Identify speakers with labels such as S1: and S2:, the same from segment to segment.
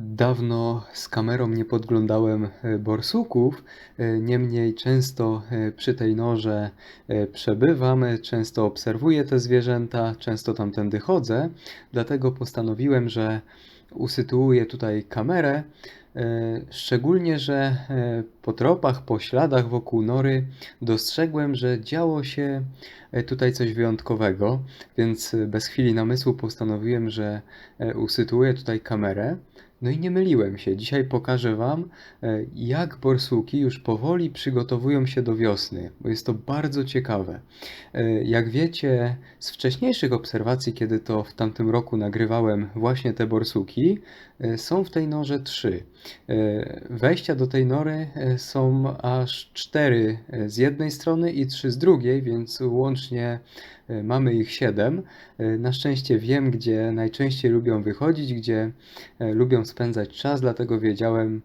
S1: Dawno z kamerą nie podglądałem e, borsuków, e, niemniej często e, przy tej norze przebywam, często obserwuję te zwierzęta, często tamtędy chodzę, dlatego postanowiłem, że usytuuję tutaj kamerę, szczególnie, że po tropach, po śladach wokół nory dostrzegłem, że działo się tutaj coś wyjątkowego, więc bez chwili namysłu postanowiłem, że usytuuję tutaj kamerę. No i nie myliłem się. Dzisiaj pokażę Wam, e, jak borsuki już powoli przygotowują się do wiosny, bo jest to bardzo ciekawe. E, Jak wiecie z wcześniejszych obserwacji, kiedy to w tamtym roku nagrywałem właśnie te borsuki, są w tej norze trzy. E, Wejścia do tej nory e, są aż cztery e, z jednej strony i trzy z drugiej, więc łącznie e, mamy ich siedem. E, Na szczęście wiem, gdzie najczęściej lubią wychodzić, gdzie e, lubią spędzać czas, dlatego wiedziałem,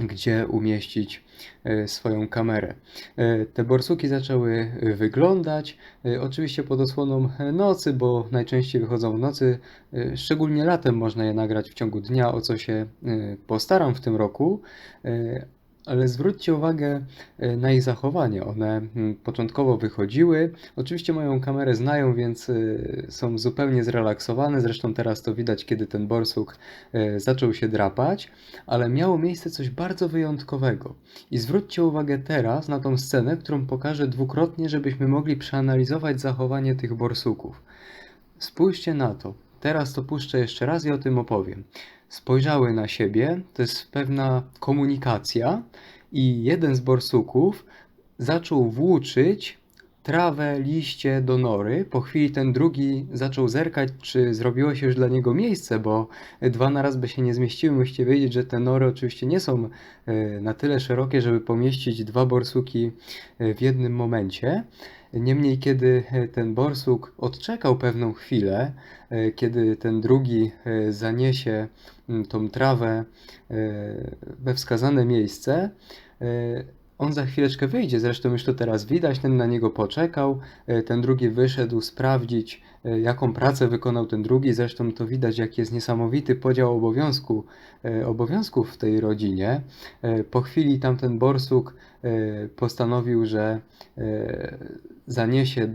S1: gdzie umieścić e, swoją kamerę. E, Te borsuki zaczęły e, wyglądać, oczywiście pod osłoną nocy, bo najczęściej wychodzą w nocy, szczególnie latem można je nagrać w ciągu dnia, o co się postaram w tym roku. Ale zwróćcie uwagę e, na ich zachowanie. One mm, początkowo wychodziły. Oczywiście moją kamerę znają, więc e, są zupełnie zrelaksowane. Zresztą teraz to widać, kiedy ten borsuk e, zaczął się drapać, ale miało miejsce coś bardzo wyjątkowego. I zwróćcie uwagę teraz na tą scenę, którą pokażę dwukrotnie, żebyśmy mogli przeanalizować zachowanie tych borsuków. Spójrzcie na to. Teraz to puszczę jeszcze raz i o tym opowiem. Spojrzały na siebie, to jest pewna komunikacja, i jeden z borsuków zaczął włóczyć trawę, liście do nory. Po chwili ten drugi zaczął zerkać, czy zrobiło się już dla niego miejsce, bo dwa na raz by się nie zmieściły. Musicie wiedzieć, że te nory oczywiście nie są e, na tyle szerokie, żeby pomieścić dwa borsuki e, w jednym momencie. Niemniej, kiedy e, ten borsuk odczekał pewną chwilę, e, kiedy ten drugi e, zaniesie mm, tą trawę we wskazane miejsce, on za chwileczkę wyjdzie, zresztą już to teraz widać, ten na niego poczekał, ten drugi wyszedł sprawdzić, jaką pracę wykonał ten drugi, zresztą to widać, jaki jest niesamowity podział obowiązku, obowiązków w tej rodzinie. Po chwili tamten borsuk postanowił, że e, zaniesie e,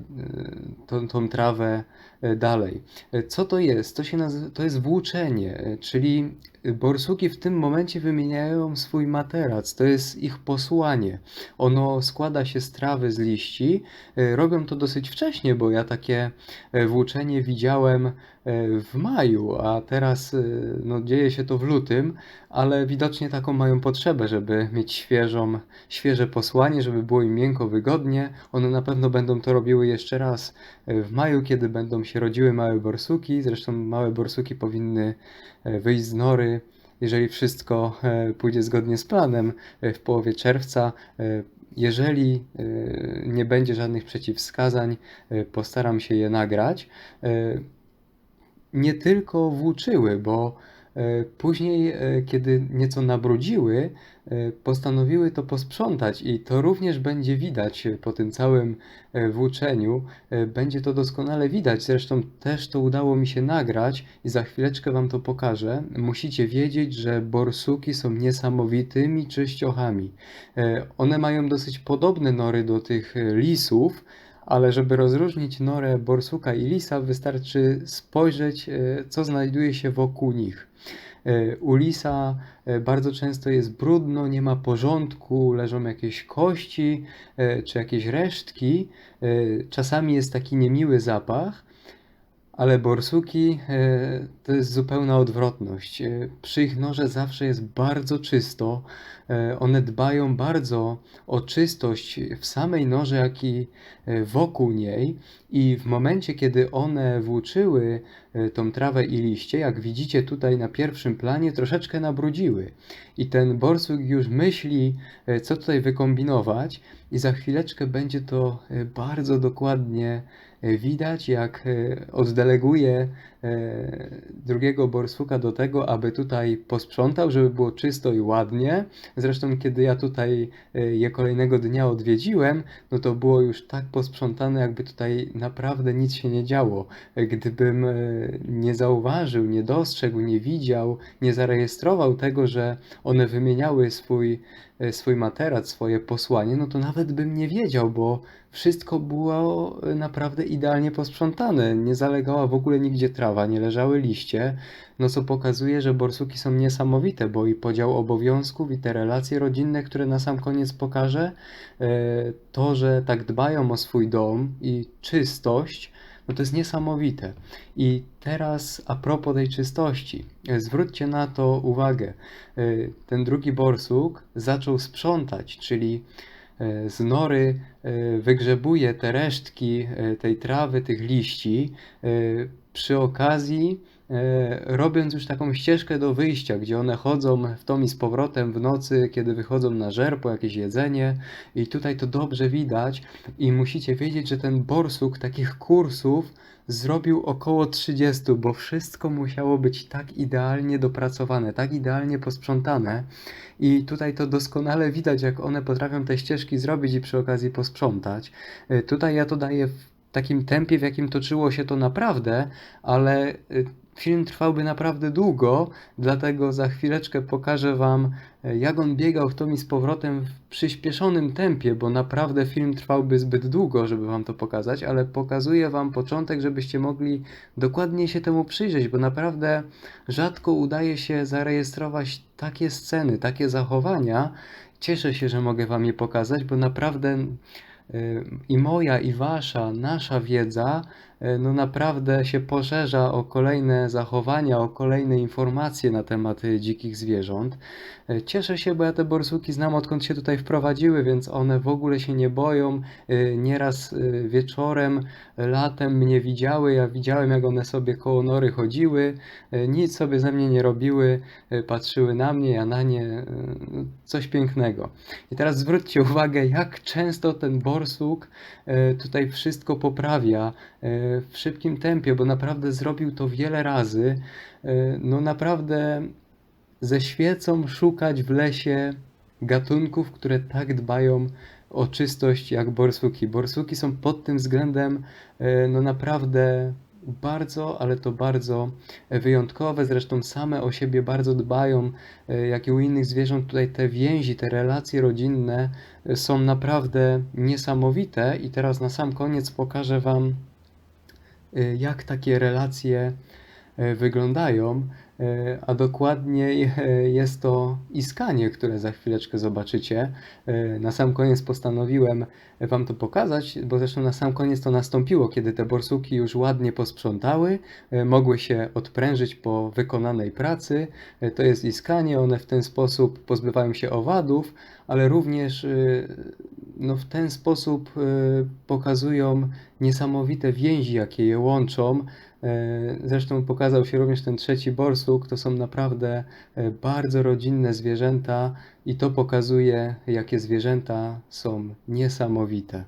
S1: tą, tą trawę e, dalej. E, Co to jest? To się to jest włóczenie, e, czyli borsuki w tym momencie wymieniają swój materac, to jest ich posłanie. Ono składa się z trawy, z liści. E, Robią to dosyć wcześnie, bo ja takie e, włóczenie widziałem e, w maju, a teraz no, dzieje się to w lutym, ale widocznie taką mają potrzebę, żeby mieć świeżą, świeże posłanie, żeby było im miękko, wygodnie. One na pewno będą to robiły jeszcze raz w maju, kiedy będą się rodziły małe borsuki. Zresztą małe borsuki powinny wyjść z nory, jeżeli wszystko e, pójdzie zgodnie z planem e, w połowie czerwca. E, Jeżeli nie będzie żadnych przeciwwskazań, postaram się je nagrać. Nie tylko włóczyły, bo później, e, kiedy nieco nabrudziły, e, postanowiły to posprzątać i to również będzie widać e, po tym całym e, włóczeniu. E, Będzie to doskonale widać, zresztą też to udało mi się nagrać i za chwileczkę Wam to pokażę. Musicie wiedzieć, że borsuki są niesamowitymi czyściochami. E, One mają dosyć podobne nory do tych e, lisów, ale żeby rozróżnić norę borsuka i lisa, wystarczy spojrzeć, e, co znajduje się wokół nich. E, U lisa e, bardzo często jest brudno, nie ma porządku, leżą jakieś kości czy jakieś resztki. Czasami jest taki niemiły zapach, ale borsuki e, to jest zupełna odwrotność. E, Przy ich norze zawsze jest bardzo czysto. E, One dbają bardzo o czystość w samej norze, jak i wokół niej. I w momencie, kiedy one włóczyły tą trawę i liście, jak widzicie tutaj na pierwszym planie, troszeczkę nabrudziły. I ten borsuk już myśli, co tutaj wykombinować, i za chwileczkę będzie to bardzo dokładnie widać, jak e, oddeleguje drugiego borsuka do tego, aby tutaj posprzątał, żeby było czysto i ładnie. Zresztą, kiedy ja tutaj e, je kolejnego dnia odwiedziłem, no to było już tak posprzątane, jakby tutaj naprawdę nic się nie działo. E, Gdybym e, nie zauważył, nie dostrzegł, nie widział, nie zarejestrował tego, że one wymieniały swój, e, swój materac, swoje posłanie, no to nawet bym nie wiedział, bo wszystko było e, naprawdę idealnie posprzątane. Nie zalegała w ogóle nigdzie trawa, nie leżały liście, no co pokazuje, że borsuki są niesamowite, bo i podział obowiązków, i te relacje rodzinne, które na sam koniec pokażę, e, to, że tak dbają o swój dom i czystość, no to jest niesamowite. I teraz a propos tej czystości, e, zwróćcie na to uwagę. E, Ten drugi borsuk zaczął sprzątać, czyli z nory wygrzebuje te resztki tej trawy, tych liści, przy okazji e, robiąc już taką ścieżkę do wyjścia, gdzie one chodzą w tom i z powrotem w nocy, kiedy wychodzą na żer po jakieś jedzenie. I tutaj to dobrze widać. I musicie wiedzieć, że ten borsuk takich kursów zrobił około 30, bo wszystko musiało być tak idealnie dopracowane, tak idealnie posprzątane. I tutaj to doskonale widać, jak one potrafią te ścieżki zrobić i przy okazji posprzątać. E, Tutaj ja to daję w takim tempie, w jakim toczyło się to naprawdę, ale y, film trwałby naprawdę długo, dlatego za chwileczkę pokażę Wam, y, jak on biegał w tom i z powrotem w przyspieszonym tempie, bo naprawdę film trwałby zbyt długo, żeby Wam to pokazać, ale pokazuję Wam początek, żebyście mogli dokładnie się temu przyjrzeć, bo naprawdę rzadko udaje się zarejestrować takie sceny, takie zachowania. Cieszę się, że mogę Wam je pokazać, bo naprawdę i moja, i wasza, nasza wiedza, no naprawdę się poszerza o kolejne zachowania, o kolejne informacje na temat y, dzikich zwierząt. Y, Cieszę się, bo ja te borsuki znam odkąd się tutaj wprowadziły, więc one w ogóle się nie boją. Nieraz wieczorem, latem mnie widziały, ja widziałem jak one sobie koło nory chodziły, nic sobie ze mnie nie robiły, patrzyły na mnie, ja na nie, coś pięknego. I teraz zwróćcie uwagę, jak często ten borsuk e, tutaj wszystko poprawia e, w szybkim tempie, bo naprawdę zrobił to wiele razy. E, No naprawdę ze świecą szukać w lesie gatunków, które tak dbają o czystość jak borsuki. Borsuki są pod tym względem e, no naprawdę bardzo, ale to bardzo wyjątkowe. Zresztą same o siebie bardzo dbają, e, jak i u innych zwierząt. Tutaj te więzi, te relacje rodzinne są naprawdę niesamowite. I teraz na sam koniec pokażę Wam, jak takie relacje wyglądają, e, a dokładniej e, jest to iskanie, które za chwileczkę zobaczycie. E, Na sam koniec postanowiłem Wam to pokazać, bo zresztą na sam koniec to nastąpiło, kiedy te borsuki już ładnie posprzątały, e, mogły się odprężyć po wykonanej pracy. E, To jest iskanie, one w ten sposób pozbywają się owadów, ale również e, no, w ten sposób e, pokazują niesamowite więzi, jakie je łączą. E, Zresztą pokazał się również ten trzeci borsuk. To są naprawdę e, bardzo rodzinne zwierzęta i to pokazuje, jakie zwierzęta są niesamowite.